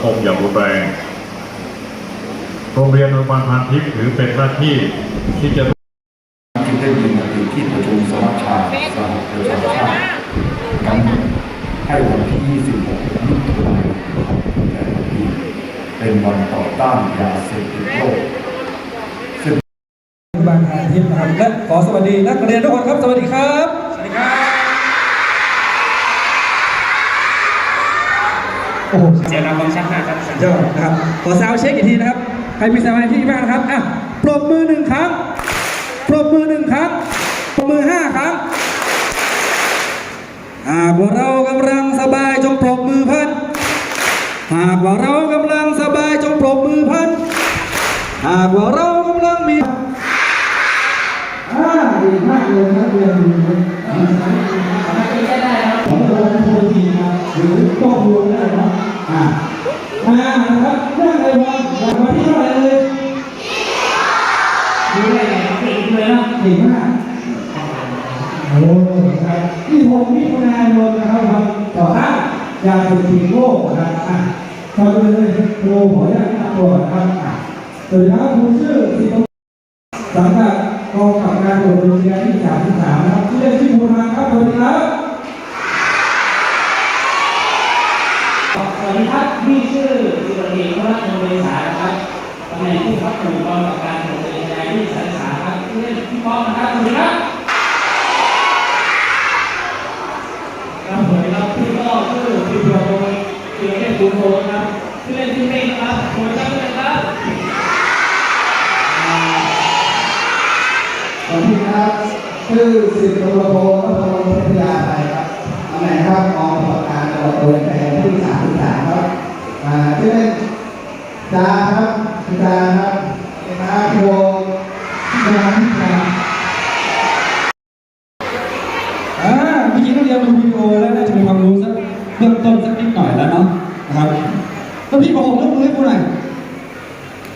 คมอย่างรุนแรงโรงเรียนโรงพยาบาลพานทิพย์ถือเป็นหน้าที่ที่จะจึงได้ยินมติที่ประชุมสมัชชาสหประชาชาติกำหนดให้วันที่ 26มิถุนายนแต่ละปีเป็นวันต่อต้านยาเสพติดโลกซึ่งบางอาทิตย์นะครับและขอสวัสดีนักเรียนทุกคนครับ สวัสดีครับสวัสดีครับ โอ้โหเสียงดังฟังชัดมากครับยอดนะครับ ขอซาวด์เช็คอีกทีนะครับ ใครมีสมาธิบ้างนะครับ อะ ปรบมือหนึ่งครั้ง ปรบมือหนึ่งครั้ง ปรบมือห้าครั้ง หากว่าเรากำลังสบายจงปรบมือพัน หากว่าเรากำลังสบายจงปรบมือพัน หากว่าเรากำลังมีอ่าดีมากเลยครับเรียนผมโดนโยาเสพติดโลกนะครับอะทำเลยโทรขออนุญาตตัวนะครับอะสวัสดีครับคุณชื่อสิบสังกัดกองกับการตรวจโรงเรียนที่สามสิบสามนะครับที่อเรียนที่บูรณาครับสวัสดีครับสวัสดีครับพี่ชื่อสุรเดชวรัตน์เมษาครับตำแหน่งผู้ขับหมู่กองกับการตรวจเอกนายนที่สันสามครับชื่อเล่นพี่ป้องนะครับสวัสดีครับครับสวัสดีครับพี่ ชื่อเล่นบุญโทครับชื่อเล่นพี่เม้งครับสวัสดีครับครับสวัสดีครับชื่อสิบตำรวโทรัตพงศ์พัทยาไทยครับตำแหน่งครับกองกำกับการตำรวจตระเวนายแดนที่สามสิบสามครับอ่าชื่อเล่นจาครับจาครับเป็นมาโทจาที่จาอ่าเมื่อกี้เราเรียนดูวิดีโอแล้วน่าจะมีความรู้สักเบื้องต้นสักนิดหน่อยแล้วเนาะ นะครับแล้วพี่ประหงยกมือให้กูหน่อย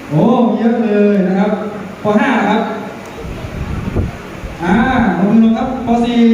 โอ้เยอะเลยนะครับป .5 ครับอ่าลงมือลงครับป .4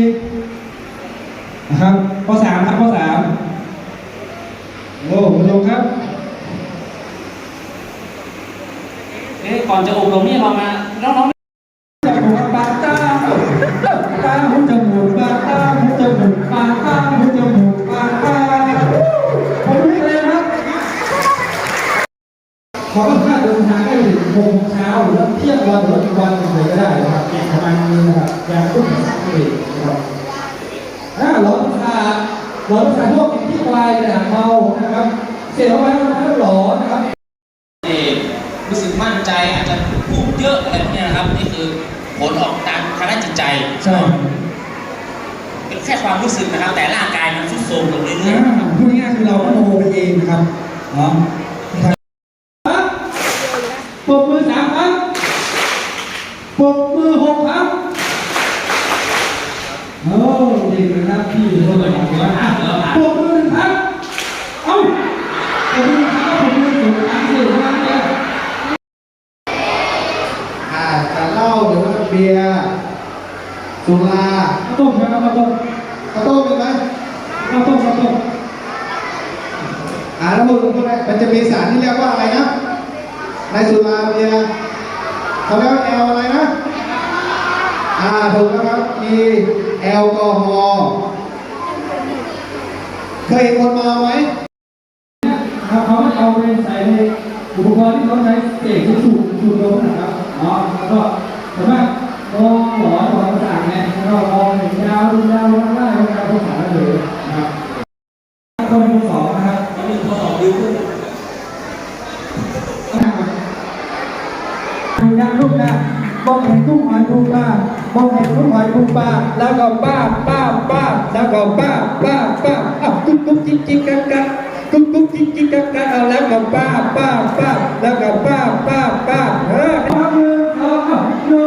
ขอค่าเดินทางได้ถึงหกโมงเช้าหรือเที่ยงวันหรืออีกวันหนึ่งเลยก็ได้นะครับประมาณนี้นะครับอย่างตุ้มสักทีนะครับอ่าหลอนประสาหลอนประสาทพวกที่วายกระดาษเมานะครับ เสร็จแล้วมันทำให้หลอนนะครับเอ่รู้สึกมั่นใจอาจจะพูดเยอะอะไรพวกนี้นะครับนี่คือผลออกตามทางด้านจิตใจใช่เป็นแค่ความรู้สึกนะครับ แต่ร่างกายมันทรุดโทรมลงเรื่อยๆพูดง่ายๆคือเราก็โมไปเองนะครับเนาะครับปรบมือสามครั้งปรบมือหกครั้งโอ้ดี นะครับพี่คนละอย่างนะปรบมือหนึ่งครั้งเอ้าปรบมือครั้งปรบมือหนึ่งครั้งสิครั้งเนี่ยอ่าแต่เหล้าหรือว่าเบียร์สุราข้าวต้มไหมครับข้าวต้มข้าวต้มเป็นไหมข้าวต้มข้าวต้มอ่าแล้วมึงพวกนั้นมันจะมีสารที่เรียกว่าอะไรนะในสุราเบียร์เขาเรียกว่าแอลอะไรนะ อ่าถูกแล้วครับ มีแอลกอฮอล์ เคยเห็นคนมาไหมครับเขาเอาไปใส่ในอุปกรณ์ที่เขาใช้เสกที่สูบสูบลมนะครับเนาะแล้วก็สามารถมองหลอหลอดประสาทเนี่ยแล้วก็มองเห็นยาวดูยาวลงได้ลงได้ภาษาเลยนะครับข้อที่สองนะครับมันมีคนออกดิวขึ้นดูหน้ารูปน้า มองเห็นกุ้งหอยปูปลามองเห็นกุ้งหอยปูปลาแล้วก็ป้าป้าป้าแล้วก็ป้าป้าป้าอ้าวกุ๊กกุ๊กจิ๊กจิ๊กกักกักกุ๊กกุ๊กจิ๊กจิ๊กกักกักเอาแล้วก็ป้าป้าป้าแล้วก็ป้าป้าป้าเออเอามือเอาเอาโน้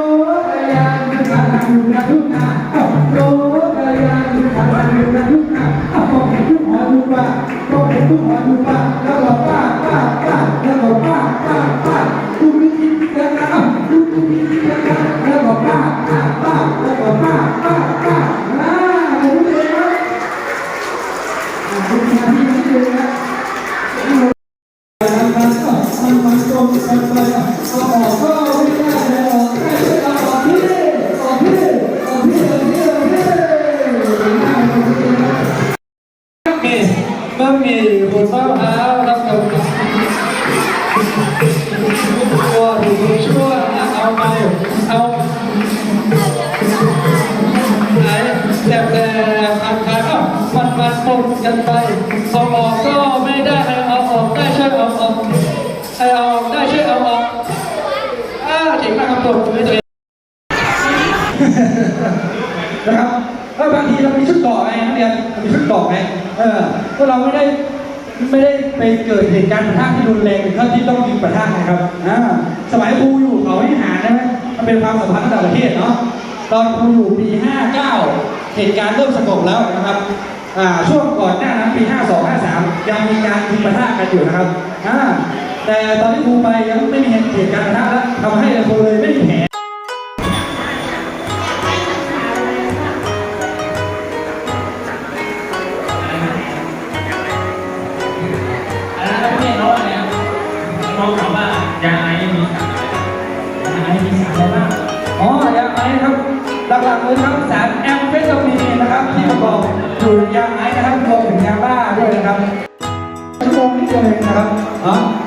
ตยานขาดอยู่นะทุกนาเอาโน้ตยานขาดอยู่นะทุกนาเอามองเห็นกุ้งหอยปูปลามองเห็นกุ้งหอยปูปลาแล้วก็ป้าป้าป้าแล้วก็ป้าป้าป้ากุ๊กกุ๊กจิ๊กจิ๊กกักกักเอากุ๊กกุ๊ ก เอาคุณมาที่นี่เลยนะกันไปเอาไม่ได้แล้วออกได้เอาออกที่ออกที่ออกที่ออกที่ออกที่มีบะหมี่บนมะพร้าวแล้วก็ตัวถูกชั่วเอาไป เอาไหนแต่แต่พันพันมันมันปนกันไปเอาออกก็ไม่ได้เอาออกได้ช่วยเอาออกเอาออกได้ช่วยเอาออกอ่าเจ๋งมากครับตัวตัวเองนะครับเออบางทีเรามีชุดเกาะไงนักเรียนมีชุดเกาะไงเออพวกเราไม่ได้ ไม่ได้ไปเกิดเหตุการณ์ประทะที่รุนแรงถึงขั้นที่ต้องยิงประทะนะครับอ่าสมัยครูอยู่เขาให้หารใช่ไหมมันเป็นความสัมพันธ์ระหว่างประเทศเนาะตอนครูอยู่ปี 59 เหตุการณ์เริ่มสงบแล้วนะครับอ่าช่วงก่อนหน้านั้นปี 52 53 ยังมีการยิงประทะกันอยู่นะครับอ่าแต่ตอนที่ครูไปยังไม่มีเหตุการณ์ประทะแล้วทำให้ครูเลยไม่มีแผล หลักๆเลยครับสารแอมเฟตามีนนะครับที่ประกอบอยู่ในยาไอซ์นะครับรวมถึงยาบ้าด้วยนะครับชั่วโมงนิดเดียวเองนะครับอ๋ออะ